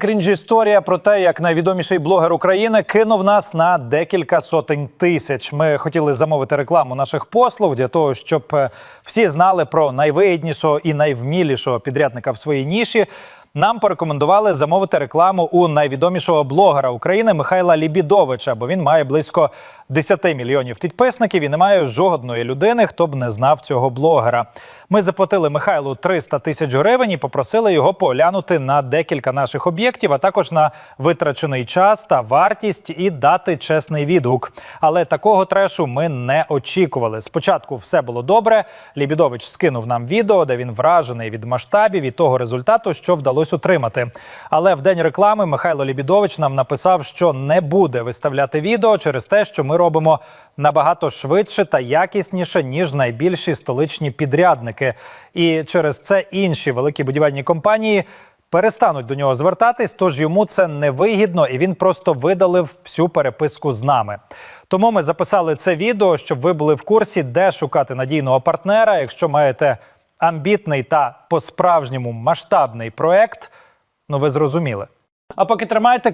Крінж історія про те, як найвідоміший блогер України кинув нас на декілька сотень тисяч. Ми хотіли замовити рекламу наших послуг для того, щоб е, всі знали про найвигіднішого і найвмілішого підрядника в своїй ніші. Нам порекомендували замовити рекламу у найвідомішого блогера України Михайла Лібідовича, бо він має близько 10 мільйонів підписників і немає жодної людини, хто б не знав цього блогера. Ми заплатили Михайлу 300 тисяч гривень і попросили його поглянути на декілька наших об'єктів, а також на витрачений час та вартість і дати чесний відгук. Але такого трешу ми не очікували. Спочатку все було добре. Лібідович скинув нам відео, де він вражений від масштабів і того результату, що вдалося отримати. Але в день реклами Михайло Лібідович нам написав, що не буде виставляти відео через те, що ми робимо набагато швидше та якісніше ніж найбільші столичні підрядники. І через це інші великі будівельні компанії. Перестануть до нього звертатись, тож йому це невигідно, і він просто видалив всю переписку з нами. Тому ми записали це відео, щоб ви були в курсі, де шукати надійного партнера. Якщо маєте амбітний та по-справжньому масштабний проект, ну ви зрозуміли. А поки тримайте,